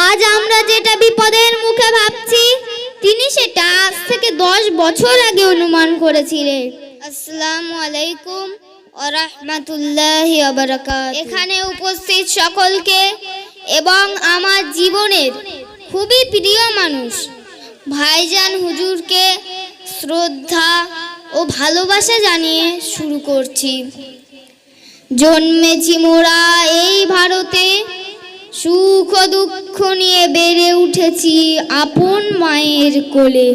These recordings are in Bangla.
আজ আমরা যেটা বিপদের মুখে ভাবছি, তিনি সেটা আজ থেকে দশ বছর আগে অনুমান করেছিলেন। আসসালামু আলাইকুম রহমতুল্লাহি এখানে উপস্থিত সকলকে এবং আমার জীবনের খুবই প্রিয় মানুষ, ভাইজান হুজুরকে শ্রদ্ধা ও ভালোবাসা জানিয়ে শুরু করছি। জন্মেছি মোরা এই ভারতে সুখ দুঃখ নিয়ে বেড়ে উঠেছি আপন মায়ের কোলে।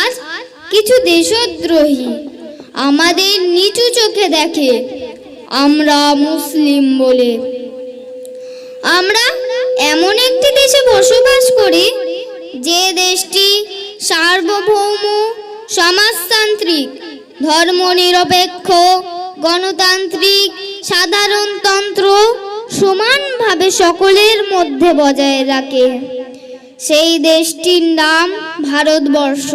আজ কিছু দেশদ্রোহী আমাদের নিচু চোখে দেখে, আমরা মুসলিম বলে। আমরা এমন একটি দেশে বসবাস করি, যে দেশটি সার্বভৌম, সমাজতান্ত্রিক, ধর্মনিরপেক্ষ, গণতান্ত্রিক, সাধারণতন্ত্র সমানভাবে সকলের মধ্যে বজায় রাখে। সেই দেশটির নাম ভারতবর্ষ।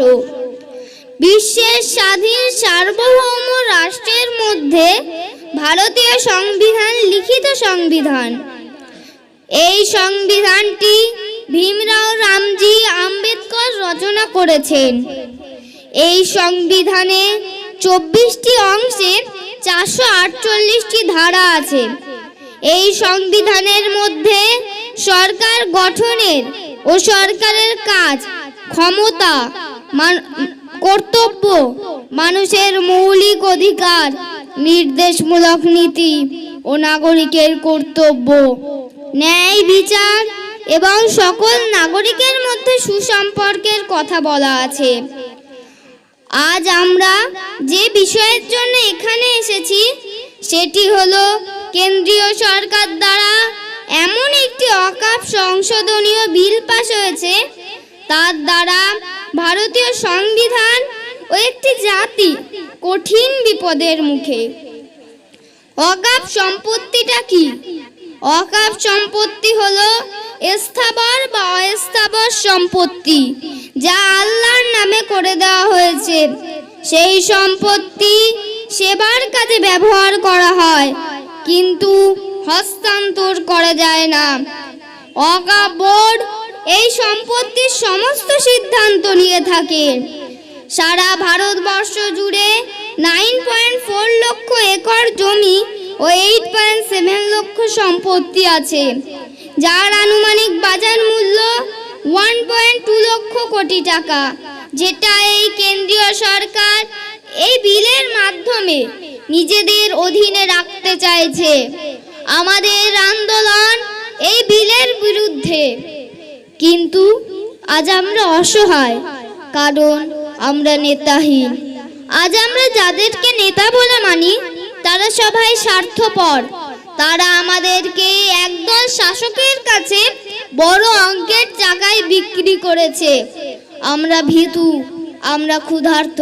বিশ্বের স্বাধীন সার্বভৌম রাষ্ট্রের মধ্যে ভারতীয় সংবিধান লিখিত সংবিধান। এই সংবিধানটি ভীমরাও রামজি আম্বেদকর রচনা করেছেন। এই সংবিধানে চব্বিশটি অংশে চারশো আটচল্লিশটি ধারা আছে। এই সংবিধানের মধ্যে সরকার গঠনের ও সরকারের কাজ, ক্ষমতা কর্তব্য, মানুষের মৌলিক অধিকার, নির্দেশমূলক নীতি ও নাগরিকের কর্তব্য, ন্যায় বিচার এবং সকল নাগরিকের মধ্যে সুসম্পর্কের কথা বলা আছে। আজ আমরা যে বিষয়ের জন্য এখানে এসেছি, সেটি হলো কেন্দ্রীয় সরকার দ্বারা এমন একটি অকাপ সংশোধনীয় বিল পাশ হয়েছে, তার দ্বারা ভারতীয় সংবিধান ও একটি জাতি কঠিন বিপদের মুখে। অকাপ সম্পত্তিটা কি? অকাপ সম্পত্তি হলো স্থাবর বা অস্থাবর সম্পত্তি যা আল্লাহর নামে করে দেওয়া হয়েছে। সেই সম্পত্তি সেবার কাজে ব্যবহার করা হয়। কিন্তু হস্তান্তর করা যায় না। অকাপ বোর্ড এই সম্পত্তির সমস্ত সিদ্ধান্ত নিয়ে থাকে। সারা ভারতবর্ষ জুড়ে nine point four lakh acre জমি ও এইট পয়েন্ট সেভেন লক্ষ সম্পত্তি আছে, যার আনুমানিক বাজার মূল্য one point two lakh crore টাকা, যেটা এই কেন্দ্রীয় সরকার এই বিলের মাধ্যমে নিজেদের অধীনে রাখতে চাইছে। আমাদের আন্দোলন এই বিলের বিরুদ্ধে। কিন্তু আজ আমরা অসহায়, কারণ আমরা নেতাহীন। আজ আমরা যাদেরকে নেতা বলে মানি, তারা সবাই স্বার্থপর। তারা আমাদেরকে একদল শাসকের কাছে বড় অঙ্কের টাকায় বিক্রি করেছে। আমরা ভীতু, আমরা ক্ষুধার্ত,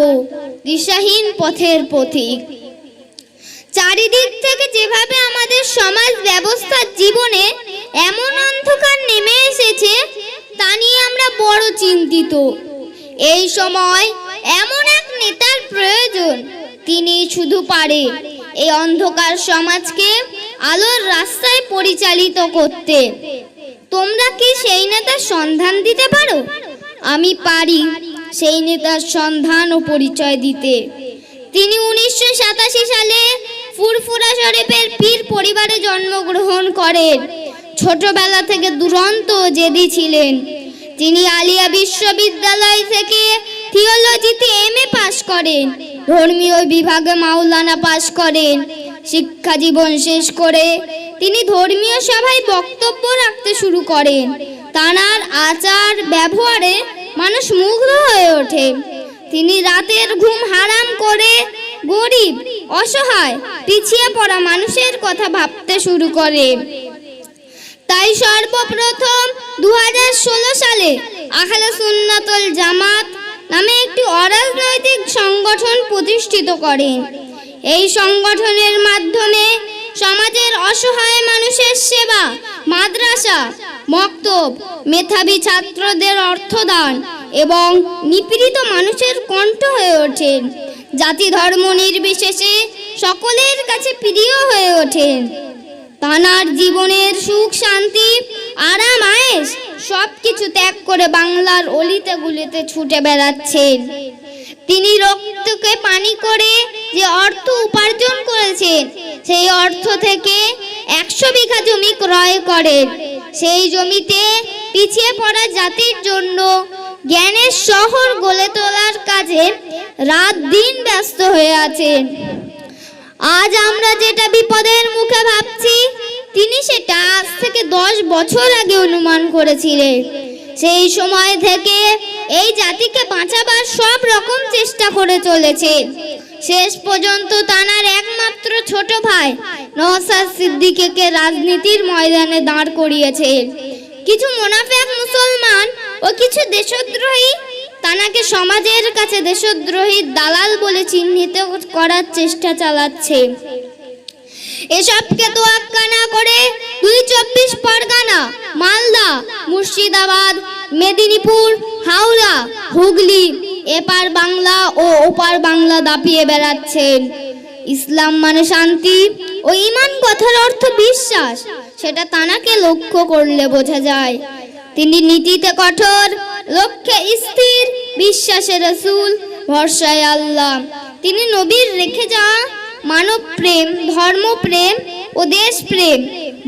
দিশাহীন পথের পথিক চারিদিক থেকে যেভাবে আমাদের সমাজ ব্যবস্থার জীবনে এমন অন্ধকার নেমে এসেছে, তা নিয়ে আমরা বড় চিন্তিত। এই সময় এমন এক নেতার প্রয়োজন, তিনি শুধু পারে এই অন্ধকার সমাজকে আলোর রাস্তায় পরিচালিত করতে। তোমরা কি সেই নেতার সন্ধান দিতে পারো? আমি পারি সেই নেতার সন্ধান ও পরিচয় দিতে। তিনি উনিশশো সাতাশি সালে ফুরফুরা শরীফের পীর পরিবারে জন্মগ্রহণ করেন। ছোটবেলা থেকে দুরন্ত জেদি ছিলেন। তিনি আলিয়া বিশ্ববিদ্যালয় থেকে থিওলজিতে এম এ পাশ করেন। ধর্মীয় বিভাগে মাওলানা পাশ করেন। শিক্ষা জীবন শেষ করে তিনি ধর্মীয় সভায় বক্তব্য রাখতে শুরু করেন। তানার আচার ব্যবহারে মানুষ মুগ্ধ হয়ে ওঠে। তিনি রাতের ঘুম হারাম করে গরিব অসহায়, পিছিয়ে পড়া মানুষের কথা ভাবতে শুরু করে। তাই সর্বপ্রথম দু হাজার ষোলো সালে আহলে জামাত নামে একটি অরাজনৈতিক সংগঠন প্রতিষ্ঠিত করেন এই সংগঠনের মাধ্যমে সমাজের অসহায় মানুষের সেবা, মাদ্রাসা, মক্তব, মেধাবী ছাত্রদের অর্থদান এবং নিপীড়িত মানুষের কণ্ঠ হয়ে ওঠেন জাতি ধর্ম নির্বিশেষে সকলের কাছে প্রিয় হয়ে ওঠেন তানার জীবনের সুখ, শান্তি, আরাম আয়েস সব কিছু ত্যাগ করে বাংলার অলিতে গুলিতে ছুটে বেড়াচ্ছেন তিনি রক্তকে পানি করে যে অর্থ উপার্জন করেছেন সেই অর্থ থেকে একশো বিঘা জমি ক্রয় করেন সেই জমিতে পিছিয়ে পড়া জাতির জন্য জ্ঞানের শহর গড়ে তোলার কাজে রাত দিন ব্যস্ত হয়ে আছেন আজ আমরা যেটা বিপদের মুখে ভাবছি, তিনি সেটা আজ থেকে দশ বছর আগে অনুমান করেছিলেন। সেই সময় থেকে এই জাতিকে বাঁচাবার সব রকম চেষ্টা করে চলেছে শেষ পর্যন্ত তানার একমাত্র ছোট ভাই নওসাদ সিদ্দিকীকে রাজনীতির ময়দানে দাঁড় করিয়েছেন কিছু মোনাফেক মুসলমান ও কিছু দেশদ্রোহী তানাকে সমাজের কাছে দেশদ্রোহী দালাল বলে চিহ্নিত করার চেষ্টা চালাচ্ছে। এসবকে তোয়াক্কা না করে দুই চব্বিশ পরগনা, মালদা, মুর্শিদাবাদ, মেদিনীপুর, হাওড়া, হুগলি এপার বাংলা ও ওপার বাংলা দাপিয়ে বেড়াচ্ছেন ইসলাম মানে শান্তি ও ইমান কথার অর্থ বিশ্বাস। সেটা তানাকে লক্ষ্য করলে বোঝা যায়। তিনি নীতিতে কঠোর, লক্ষ্যে স্থির, বিশ্বাসে রসুল, ভরসায় আল্লাহ। তিনি নবীর রেখে যাওয়া মানব প্রেম ধর্মপ্রেম ও দেশপ্রেম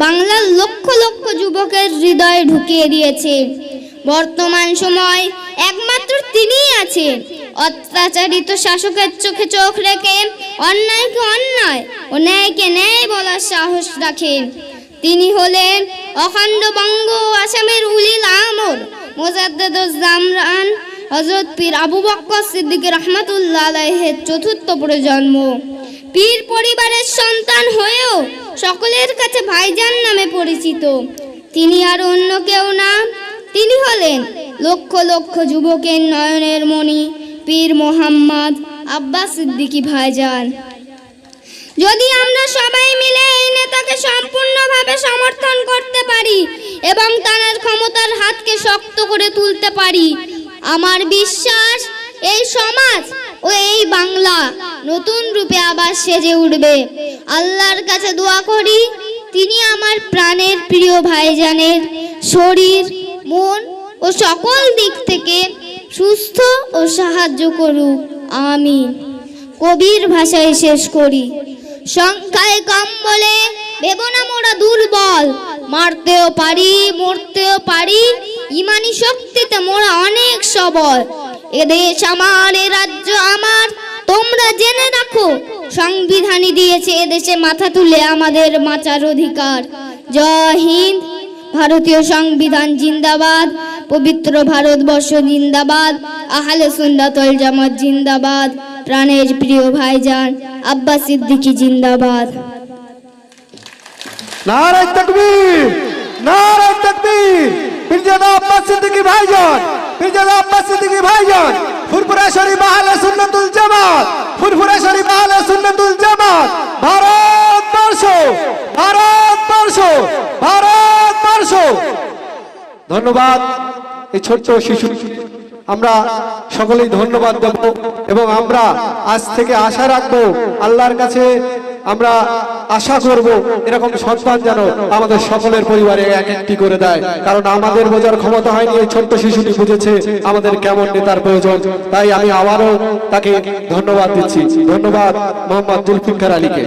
বাংলার লক্ষ লক্ষ যুবকের হৃদয়ে ঢুকিয়ে দিয়েছে। বর্তমান সময় একমাত্র তিনিই আছেন। অত্যাচারিত শাসকের চোখে চোখ রেখে অন্যায়কে অন্যায় ও ন্যায়কে ন্যায় বলার সাহস রাখেন। তিনি হলেন অখণ্ড বঙ্গ আসামের উলিল আমর মোজাদ্দুজ্জামরান হজরত পীর আবু বক্কর সিদ্দিক রহমাতুল্লাহ আলাইহের চতুর্থ প্রজন্ম। পীর পরিবারের সন্তান হয়েও সকলের কাছে ভাইজান নামে পরিচিত। তিনি আর অন্য কেউ না তিনি হলেন লক্ষ লক্ষ যুবকের নয়নের মণি, পীর মোহাম্মদ আব্বাস সিদ্দিকী ভাইজান। যদি আমরা সবাই মিলে এই নেতাকে সম্পূর্ণভাবে সমর্থন করতে পারি এবং তার ক্ষমতার হাতকে শক্ত করে তুলতে পারি, আমার বিশ্বাস এই সমাজ ও এই বাংলা নতুন রূপে আবার সেজে উঠবে। আল্লাহর কাছে দোয়া করি, তিনি আমার প্রাণের প্রিয় ভাইজানের শরীর মন ও সকল দিক থেকে সুস্থ ও সাহায্য করুক। আমিন। কবির ভাষায় শেষ করি। সংখ্যায় কম বলে ভেবো না মোরা দুর্বল। মারতেও পারি, মরতেও পারি, ইমানি শক্তিতে মোরা অনেক সবল। এদেশ আমার, এ রাজ্য আমার, তোমরা জেনে রাখো। সংবিধানই দিয়েছে এদেশে মাথা তুলে আমাদের বাঁচার অধিকার। জয় হিন্দ ভারতীয় সংবিধান জিন্দাবাদ, পবিত্র ভারতবর্ষ জিন্দাবাদ, আহলে সুন্নাতল জামাত জিন্দাবাদ, প্রাণের প্রিয় ভাইজান আব্বাস সিদ্দিকী জিন্দাবাদ। নারায় তকবীর নারায় তকবীর। সিদ্দিকী ভাইজান পীরজাদা আব্বাস সিদ্দিকী ভাইজান। ফুরফুরা শরীফ আহলে সুন্নাতুল জামাত, ফুরফুরা শরীফ আহলে সুন্নাতুল জামাত। ভারতবর্ষ ভারতবর্ষ ভারতবর্ষ ধন্যবাদ এই ছোট্ট শিশু। আমরা সকলেই ধন্যবাদ দেব এবং আমরা আজ থেকে আশা রাখব, আল্লাহর কাছে আমরা আশা করব, এরকম সন্তান যেন আমাদের সকলের পরিবারে এক একটি করে দেয়। কারণ আমাদের বোঝার ক্ষমতা হয়নি, এই ছোট্ট শিশুটি বুঝেছে আমাদের কেমন নেতার প্রয়োজন। তাই আমি আবারও তাকে ধন্যবাদ দিচ্ছি। ধন্যবাদ মোহাম্মদ জুলফিকার আলীকে।